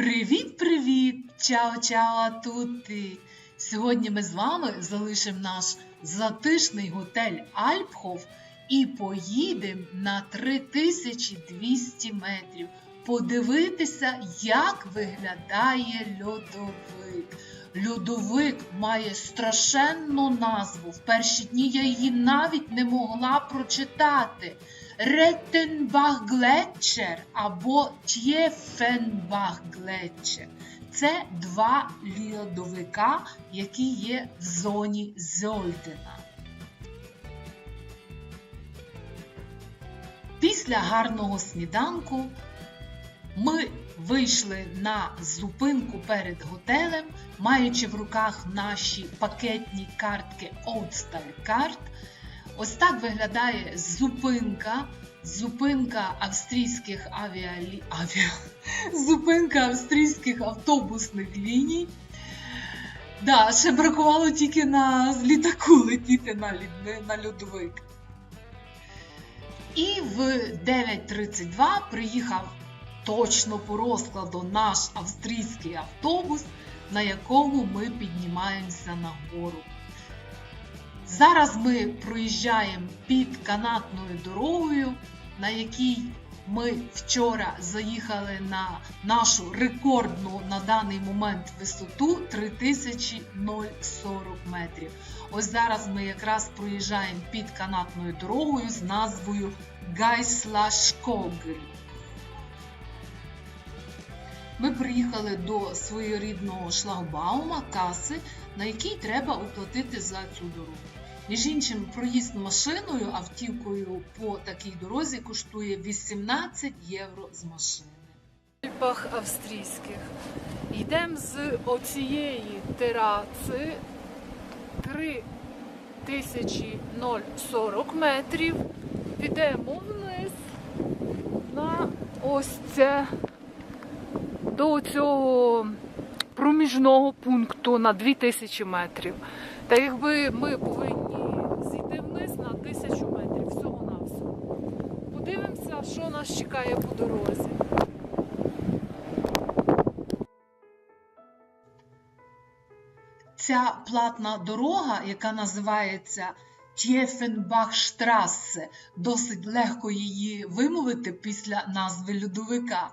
Привіт-привіт! Чао-чао а тутті! Сьогодні ми з вами залишимо наш затишний готель Альпхоф і поїдемо на 3200 метрів подивитися, як виглядає льодовик. Льодовик має страшенну назву. В перші дні я її навіть не могла прочитати. Реттенбах-Глетчер або Тєфенбах-Глетчер. Це два льодовика, які є в зоні Зольдена. Після гарного сніданку ми вийшли на зупинку перед готелем, маючи в руках наші пакетні картки Oldstyle Card. Ось так виглядає зупинка. Зупинка австрійських авіалі... авіа... зупинка австрійських автобусних ліній. Да, ще бракувало тільки на літаку летіти на, лід... на льодовик. І в 9.32 приїхав точно по розкладу наш австрійський автобус, на якому ми піднімаємося на гору. Зараз ми проїжджаємо під канатною дорогою, на якій ми вчора заїхали на нашу рекордну на даний момент висоту 3040 метрів. Ось зараз ми якраз проїжджаємо під канатною дорогою з назвою Гайслашкогель. Ми приїхали до своєрідного шлагбаума, каси, на якій треба оплатити за цю дорогу. Між іншим, проїзд машиною, автівкою по такій дорозі коштує 18 євро з машини. Альпах австрійських. Йдемо з оцієї тераци 3040 метрів. Підемо вниз на ось це до цього проміжного пункту на 2000 метрів. Та якби ми повинні зійти вниз на 1000 метрів всього-навсього. Подивимося, що нас чекає по дорозі. Ця платна дорога, яка називається Тєфенбахштрассе, досить легко її вимовити після назви льодовика.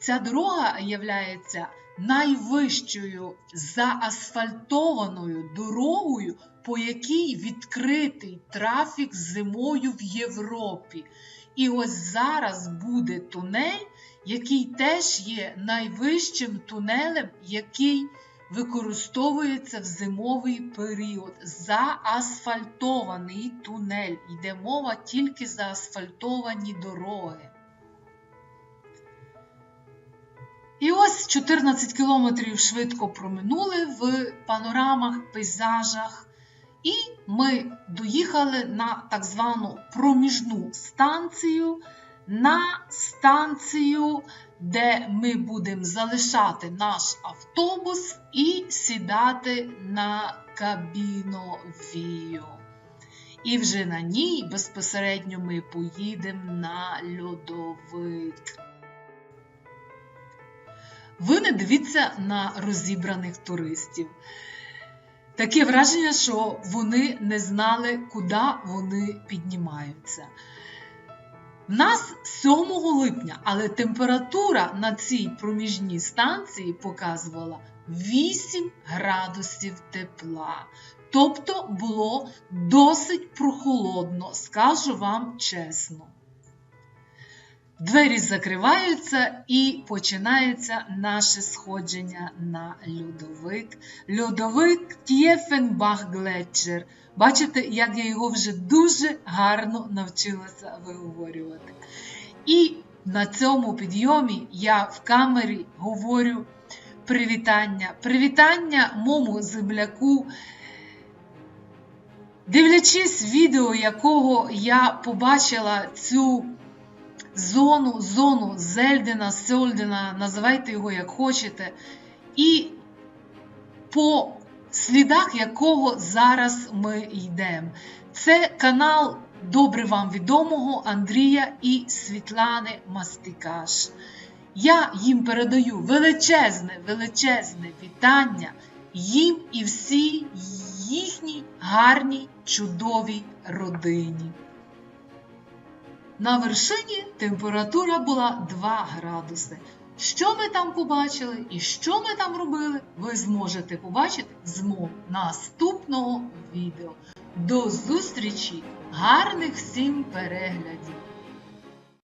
Ця дорога є найвищою заасфальтованою дорогою, по якій відкритий трафік зимою в Європі. І ось зараз буде тунель, який теж є найвищим тунелем, який використовується в зимовий період. Заасфальтований тунель. Йде мова тільки за асфальтовані дороги. Ось 14 кілометрів швидко проминули в панорамах, пейзажах, і ми доїхали на так звану проміжну станцію, на станцію, де ми будемо залишати наш автобус і сідати на кабіновію. І вже на ній безпосередньо ми поїдемо на льодовик. Ви не дивіться на розібраних туристів. Таке враження, що вони не знали, куди вони піднімаються. В нас 7 липня, але температура на цій проміжній станції показувала 8 градусів тепла. Тобто було досить прохолодно, скажу вам чесно. Двері закриваються і починається наше сходження на льодовик. Льодовик Тєфенбах-Глетчер. Бачите, як я його вже дуже гарно навчилася виговорювати. І на цьому підйомі я в камері говорю привітання. Привітання моєму земляку. Дивлячись відео, якого я побачила цю зону, зону Зельдена, Сьольдена, називайте його як хочете, і по слідах якого зараз ми йдемо. Це канал добре вам відомого Андрія і Світлани Мастикаш. Я їм передаю величезне, величезне вітання їм і всій їхній гарній, чудовій родині. На вершині температура була 2 градуси. Що ми там побачили і що ми там робили, ви зможете побачити з мого наступного відео. До зустрічі! Гарних всім переглядів!